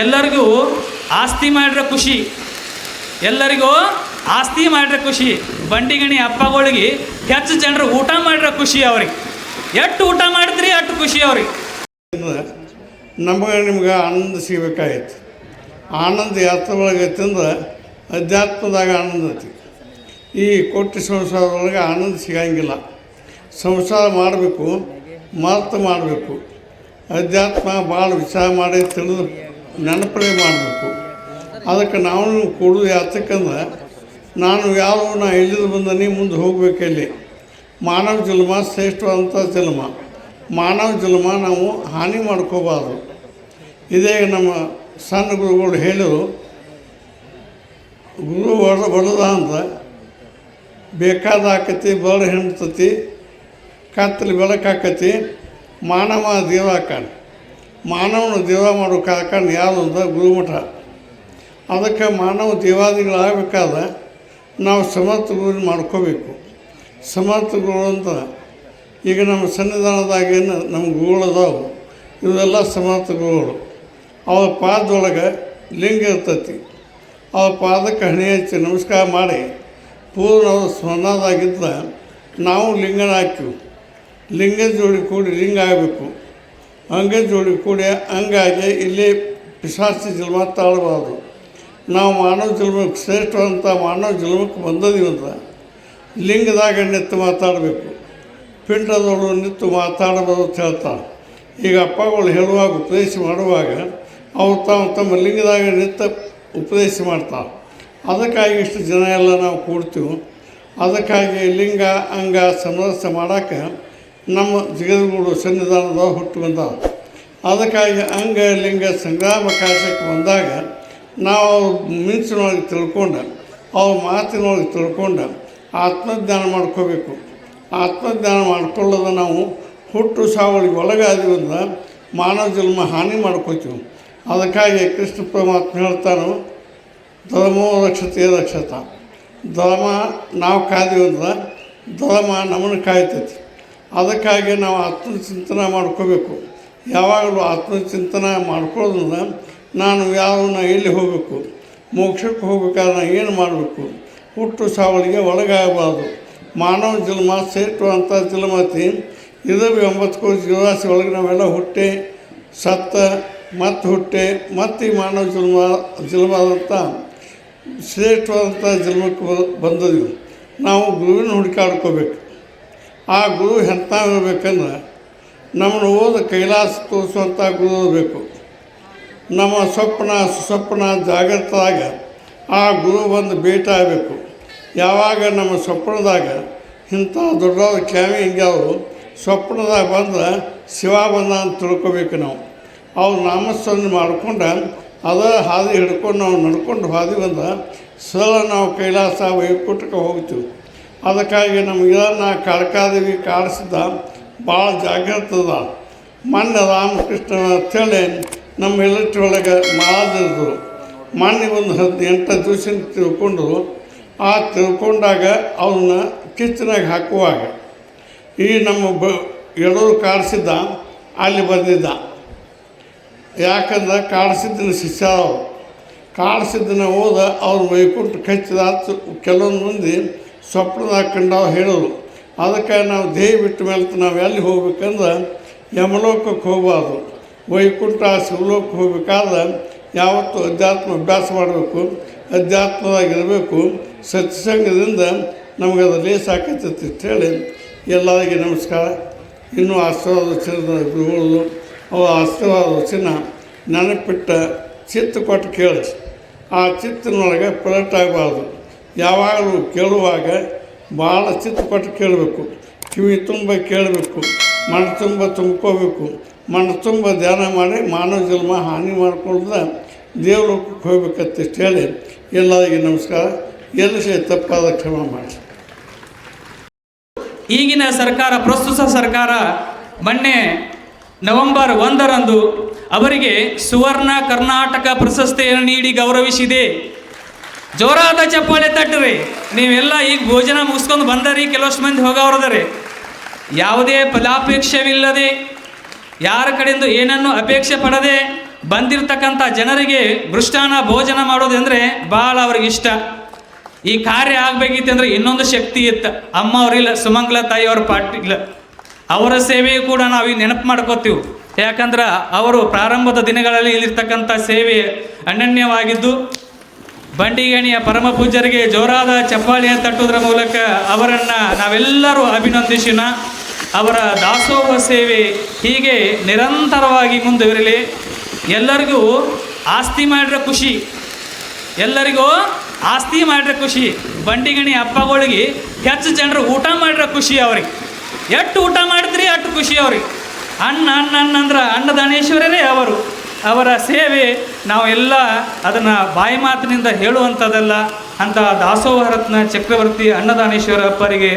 ಎಲ್ಲರಿಗೂ ಆಸ್ತಿ ಮಾಡಿರೋ ಖುಷಿ. ಎಲ್ಲರಿಗೂ ಆಸ್ತಿ ಮಾಡಿರೋ ಖುಷಿ. ಬಂಡಿಗಣಿ ಹಬ್ಬಗಳಿಗೆ ಹೆಚ್ಚು ಜನರು ಊಟ ಮಾಡಿರೋ ಖುಷಿ ಅವ್ರಿಗೆ. ಎಷ್ಟು ಊಟ ಮಾಡಿದ್ರಿ ಅಷ್ಟು ಖುಷಿ ಅವ್ರಿಗೆ. ನಮಗೆ ನಿಮ್ಗೆ ಆನಂದ ಸಿಗಬೇಕಾಗಿತ್ತು ಆನಂದ ಯಾತ್ರ ಒಳಗೆ ತಿಂದ್ರೆ ಅಧ್ಯಾತ್ಮದಾಗ ಆನಂದ ಐತಿ. ಈ ಕೊಟ್ಟಿ ಸಂಸಾರದೊಳಗೆ ಆನಂದ ಸಿಗಂಗಿಲ್ಲ. ಸಂಸಾರ ಮಾಡಬೇಕು, ಮರ್ತು ಮಾಡಬೇಕು. ಅಧ್ಯಾತ್ಮ ಭಾಳ ವಿಚಾರ ಮಾಡಿ ತಿಳಿದು ನೆನಪಡೆ ಮಾಡಬೇಕು. ಅದಕ್ಕೆ ನಾವು ಕೊಡೋದು ಯಾತಕ್ಕಂದ್ರೆ, ನಾನು ಯಾರು ನಾ ಇಳಿದು ಬಂದನಿ ಮುಂದೆ ಹೋಗಬೇಕಲ್ಲಿ ಮಾನವ ಜನ್ಮ ಶ್ರೇಷ್ಠವಾದಂಥ ಜನ್ಮ. ಮಾನವ ಜನ್ಮ ನಾವು ಹಾನಿ ಮಾಡ್ಕೋಬಾರ್ದು. ಇದೇ ನಮ್ಮ ಸಣ್ಣ ಗುರುಗಳು ಹೇಳಿದರು, ಗುರು ಹೊಡೆದ ಹೊಡೆದ ಅಂತ ಬೇಕಾದ ಆಕತಿ ಬರ ಹೆಣ್ತತಿ ಕತ್ತಲು ಬೆಳಕಾಕತಿ, ಮಾನವ ದೇವ ಹಾಕಾನ ಮಾನವನ ದೇವ ಮಾಡೋ ಕಾರ್ಖಾನೆ ಯಾವುದು ಗುರುಮಠ. ಅದಕ್ಕೆ ಮಾನವ ದೇವಾದಿಗಳಾಗಬೇಕಾದ ನಾವು ಸಮರ್ಥ ಗುರು ಮಾಡ್ಕೋಬೇಕು. ಸಮರ್ಥ ಗುರು ಅಂತ ಈಗ ನಮ್ಮ ಸನ್ನಿಧಾನದಾಗೇನು ನಮ್ಮ ಗುರುಗಳು ಅದಾವು. ಇವೆಲ್ಲ ಸಮರ್ಥ ಗುರುಗಳು. ಅವ್ರ ಪಾದದೊಳಗೆ ಲಿಂಗ ಇರ್ತೈತಿ. ಅವ್ರ ಪಾದಕ್ಕೆ ಹಣೆ ಹಚ್ಚಿ ನಮಸ್ಕಾರ ಮಾಡಿ ಪೂರ್ಣ ಅವ್ರ ನಾವು ಲಿಂಗನ ಹಾಕಿವು ಲಿಂಗ ಜೋಡಿ ಕೂಡಿ ಲಿಂಗ ಆಗಬೇಕು. ಅಂಗ ಜೋಡಿ ಕೂಡಿ, ಹಂಗಾಗಿ ಇಲ್ಲಿ ಪಿಶಾಚಿ ಜನ್ಮ ತಾಳಬಾರ್ದು. ನಾವು ಮಾನವ ಜನ್ಮಕ್ಕೆ ಶ್ರೇಷ್ಠವಂತ ಮಾನವ ಜನ್ಮಕ್ಕೆ ಬಂದದೀವಂತ ಲಿಂಗದಾಗ ನಿಂತು ಮಾತಾಡಬೇಕು. ಪಿಂಡದೊಳು ನಿಂತು ಮಾತಾಡಬಾರ್ದು ಅಂತ ಹೇಳ್ತಾರೆ. ಈಗ ಅಪ್ಪಗಳು ಹೇಳುವಾಗ, ಉಪದೇಶ ಮಾಡುವಾಗ ಅವ್ರು ತಾವು ತಮ್ಮ ಲಿಂಗದಾಗ ನಿಂತು ಉಪದೇಶ ಮಾಡ್ತಾರೆ. ಅದಕ್ಕಾಗಿ ಇಷ್ಟು ಜನ ಎಲ್ಲ ನಾವು ಕೂಡ್ತೀವಿ. ಅದಕ್ಕಾಗಿ ಲಿಂಗ, ಅಂಗ ಸಮರಸ ಮಾಡೋಕ್ಕೆ ನಮ್ಮ ಜಗದ್ಗುರು ಸನ್ನಿಧಾನದ ಹುಟ್ಟು ಬಂದಾವ. ಅದಕ್ಕಾಗಿ ಅಂಗ, ಲಿಂಗ ಸಂಗ್ರಾಮ ಕಾಶಕ್ಕೆ ಬಂದಾಗ ನಾವು ಮಿಂಚಿನೊಳಗೆ ತಿಳ್ಕೊಂಡು, ಅವ್ರ ಮಾತಿನೊಳಗೆ ತಿಳ್ಕೊಂಡು ಆತ್ಮಜ್ಞಾನ ಮಾಡ್ಕೋಬೇಕು. ಆತ್ಮಜ್ಞಾನ ಮಾಡ್ಕೊಳ್ಳೋದು ನಾವು ಹುಟ್ಟು ಸಾವಳಿಗೆ ಒಳಗಾದೀವಿ ಅಂದ್ರೆ ಮಾನವ ಜನ್ಮ ಹಾನಿ ಮಾಡ್ಕೋತೀವಿ. ಅದಕ್ಕಾಗಿ ಕೃಷ್ಣ ಪರಮಾತ್ಮ ಹೇಳ್ತಾನು, ಧರ್ಮೋ ರಕ್ಷತೆ ರಕ್ಷತ. ಧರ್ಮ ನಾವು ಕಾದೀವಿ ಅಂದ್ರೆ ಧರ್ಮ ನಮ್ಮನ್ನು ಕಾಯ್ತೈತಿ. ಅದಕ್ಕಾಗಿ ನಾವು ಆತ್ಮಚಿಂತನೆ ಮಾಡ್ಕೋಬೇಕು. ಯಾವಾಗಲೂ ಆತ್ಮಚಿಂತನೆ ಮಾಡ್ಕೊಳ್ಳೋದ್ರಿಂದ ನಾನು ಯಾವನ್ನ ಎಲ್ಲಿ ಹೋಗಬೇಕು? ಮೋಕ್ಷಕ್ಕೆ ಹೋಗ್ಬೇಕಾದ್ರೆ ನಾನು ಏನು ಮಾಡಬೇಕು? ಹುಟ್ಟು ಸಾವಳಿಗೆ ಒಳಗಾಗಬಾರ್ದು. ಮಾನವ ಜನ್ಮ ಶ್ರೇಷ್ಠವಂತ ಜನ್ಮತಿ ಇದು ಒಂಬತ್ತು ಕೋಟಿ ಜೀವರಾಶಿ ಒಳಗೆ ನಾವೆಲ್ಲ ಹುಟ್ಟೆ, ಸತ್ತ, ಮತ್ತು ಹುಟ್ಟೆ, ಮತ್ತು ಈ ಮಾನವ ಜನ್ಮ, ಜನ್ಮದಂಥ ಶ್ರೇಷ್ಠವಾದಂಥ ಜನ್ಮಕ್ಕೆ ಬಂದದ್ವಿ ನಾವು ಗುರುವಿನ ಹುಡುಕಾಡ್ಕೋಬೇಕು. ಆ ಗುರು ಎಂಥ ಇರಬೇಕಂದ್ರೆ ನಮ್ಮನ್ನು ಓದ ಕೈಲಾಸ ತೋರಿಸುವಂಥ ಗುರು ಇರಬೇಕು ನಮ್ಮ ಸ್ವಪ್ನ ಸುಸ್ವಪ್ನ ಜಾಗೃತದಾಗ ಆ ಗುರು ಬಂದು ಭೇಟಿ ಆಗಬೇಕು ಯಾವಾಗ ನಮ್ಮ ಸ್ವಪ್ನದಾಗ ಇಂಥ ದೊಡ್ಡವ್ರ ಕ್ಯಾಮಿ ಹಿಂಗ್ಯಾವರು ಸ್ವಪ್ನದಾಗ ಬಂದ್ರೆ ಶಿವ ಬಂದ ಅಂತ ತಿಳ್ಕೊಬೇಕು ನಾವು. ಅವ್ರು ನಾಮಸ್ಮರಣೆ ಮಾಡ್ಕೊಂಡು ಅದ ಹಾದಿ ಹಿಡ್ಕೊಂಡು ನಾವು ನಡ್ಕೊಂಡು ಹಾದಿ ಬಂದ ಸರಳ ನಾವು ಕೈಲಾಸ ವೈಕುಂಠಕ್ಕೆ ಹೋಗ್ತೀವಿ. ಅದಕ್ಕಾಗಿ ನಮ್ಮ ನಾ ಕಾಡಿಸಿದ ಭಾಳ ಜಾಗ್ರತೆ ಅದ. ಮೊನ್ನೆ ರಾಮಕೃಷ್ಣ ಅಂತೇಳಿ ನಮ್ಮ ಎಲೆಕ್ಟ್ರಿ ಒಳಗೆ ಮಾಡಿದ್ರು ಮೊನ್ನೆ ಒಂದು ಹದಿನೆಂಟು ದಿವಸ ತಿಳ್ಕೊಂಡು, ಆ ತಿಳ್ಕೊಂಡಾಗ ಅವನ್ನ ಕಿಚ್ಚನಾಗ ಹಾಕುವಾಗ ಈ ನಮ್ಮ ಬ ಎಡೂರು ಕಾಡಿಸಿದ್ದ ಅಲ್ಲಿ ಬಂದಿದ್ದ. ಯಾಕಂದ್ರೆ ಕಾಡಿಸಿದ್ದನ ಶಿಷ್ಯ ಅವರು. ಕಾಡಿಸಿದ್ದನ ಹೋದ ಅವ್ರು ವೈಕುಂಠ ಕಚ್ಚಿದ ಕೆಲವೊಂದು ಮಂದಿ ಸ್ವಪ್ನದಾಗ ಕಂಡಾವ ಹೇಳೋದು. ಅದಕ್ಕೆ ನಾವು ದೇಹ ಬಿಟ್ಟ ಮೇಲೆ ನಾವು ಎಲ್ಲಿ ಹೋಗ್ಬೇಕಂದ್ರೆ ಯಮಲೋಕಕ್ಕೆ ಹೋಗಬಾರ್ದು. ವೈಕುಂಠ ಶಿವಲೋಕಕ್ಕೆ ಹೋಗ್ಬೇಕಾದ್ರೆ ಯಾವತ್ತೂ ಅಧ್ಯಾತ್ಮ ಅಭ್ಯಾಸ ಮಾಡಬೇಕು ಅಧ್ಯಾತ್ಮದಾಗಿರಬೇಕು ಸತ್ಸಂಗದಿಂದ ನಮಗೆ ಅದು ಲೇಸ್ ಆಕೈತೈತಿ ಅಂತೇಳಿ ಎಲ್ಲರಿಗೆ ನಮಸ್ಕಾರ. ಇನ್ನೂ ಆಶೀರ್ವಾದ ಚಿನ್ನದ ಗುರುಗಳು, ಅವ ಆಶೀರ್ವಾದ ವಚನ ನೆನಪಿಟ್ಟ ಚಿತ್ತ ಕೊಟ್ಟು ಕೇಳಿ. ಆ ಚಿತ್ತನೊಳಗೆ ಪಲಟ್ ಆಗಬಾರ್ದು. ಯಾವಾಗಲೂ ಕೇಳುವಾಗ ಭಾಳ ಚಿತ್ತ ಕೊಟ್ಟು ಕೇಳಬೇಕು. ಕಿವಿ ತುಂಬ ಕೇಳಬೇಕು. ಮಣ್ಣು ತುಂಬ ತುಂಬ್ಕೋಬೇಕು. ಮಣ್ಣು ತುಂಬ ಧ್ಯಾನ ಮಾಡಿ ಮಾನವ ಜನ್ಮ ಹಾನಿ ಮಾಡಿಕೊಳ್ಳ್ದ ದೇವಲೋಕಕ್ಕೆ ಹೋಗ್ಬೇಕಂತಿಷ್ಟು ಹೇಳಿ ಎಲ್ಲರಿಗೆ ನಮಸ್ಕಾರ. ಎಲ್ಲ ಸಹ ತಪ್ಪಾದ ಕ್ಷಮ ಮಾಡಿ. ಈಗಿನ ಸರ್ಕಾರ, ಪ್ರಸ್ತುತ ಸರ್ಕಾರ ಮೊನ್ನೆ ನವೆಂಬರ್ ಒಂದರಂದು ಅವರಿಗೆ ಸುವರ್ಣ ಕರ್ನಾಟಕ ಪ್ರಶಸ್ತಿಯನ್ನು ನೀಡಿ ಗೌರವಿಸಿದೆ. ಜೋರಾದ ಚಪ್ಪಾಳೆ ತಟ್ಟ್ರಿ. ನೀವೆಲ್ಲ ಈಗ ಭೋಜನ ಮುಗಿಸ್ಕೊಂಡು ಬಂದರಿ, ಕೆಲವಷ್ಟು ಮಂದಿ ಹೋಗವ್ರದರಿ. ಯಾವುದೇ ಫಲಾಪೇಕ್ಷವಿಲ್ಲದೆ, ಯಾರ ಕಡೆಯಿಂದ ಏನನ್ನು ಅಪೇಕ್ಷೆ ಪಡದೆ ಬಂದಿರತಕ್ಕಂಥ ಜನರಿಗೆ ಮೃಷ್ಟಾನ ಭೋಜನ ಮಾಡೋದಂದರೆ ಭಾಳ ಅವ್ರಿಗೆ ಇಷ್ಟ. ಈ ಕಾರ್ಯ ಆಗ್ಬೇಕಿತ್ತಂದ್ರೆ ಇನ್ನೊಂದು ಶಕ್ತಿ ಇತ್ತು. ಅಮ್ಮ ಅವರಿಲ್ಲ ಸುಮಂಗ್ಲ ತಾಯಿ ಅವ್ರ ಇಲ್ಲ. ಅವರ ಸೇವೆಯು ಕೂಡ ನಾವು ಈ ನೆನಪು ಮಾಡ್ಕೋತೀವಿ. ಯಾಕಂದ್ರೆ ಅವರು ಪ್ರಾರಂಭದ ದಿನಗಳಲ್ಲಿ ಇಲ್ಲಿರ್ತಕ್ಕಂಥ ಸೇವೆ ಅನನ್ಯವಾಗಿದ್ದು ಬಂಡಿಗಣಿಯ ಪರಮ ಪೂಜ್ಯರಿಗೆ ಜೋರಾದ ಚಪ್ಪಾಳಿಯ ತಟ್ಟುವುದರ ಮೂಲಕ ಅವರನ್ನು ನಾವೆಲ್ಲರೂ ಅಭಿನಂದಿಸಿನ ಅವರ ದಾಸೋಹ ಸೇವೆ ಹೀಗೆ ನಿರಂತರವಾಗಿ ಮುಂದುವರಿಲಿ. ಎಲ್ಲರಿಗೂ ಆಸ್ತಿ ಮಾಡಿರೋ ಖುಷಿ. ಎಲ್ಲರಿಗೂ ಆಸ್ತಿ ಮಾಡಿರೋ ಖುಷಿ. ಬಂಡಿಗಣಿ ಅಪ್ಪಗಳಿಗೆ ಹೆಚ್ಚು ಜನರು ಊಟ ಮಾಡಿರೋ ಖುಷಿ ಅವ್ರಿಗೆ. ಎಷ್ಟು ಊಟ ಮಾಡಿದ್ರಿ ಅಷ್ಟು ಖುಷಿ ಅವ್ರಿಗೆ. ಅಣ್ಣ ಅಣ್ಣ ಅಣ್ಣಂದ್ರೆ ಅಣ್ಣ ದಣೇಶ್ವರರೇ ಅವರು. ಅವರ ಸೇವೆ ನಾವೆಲ್ಲ ಅದನ್ನು ಬಾಯಿ ಮಾತಿನಿಂದ ಹೇಳುವಂಥದ್ದಲ್ಲ ಅಂತ ದಾಸೋಹ ರತ್ನ ಚಕ್ರವರ್ತಿ ಅನ್ನದಾನೇಶ್ವರ ಅಪ್ಪರಿಗೆ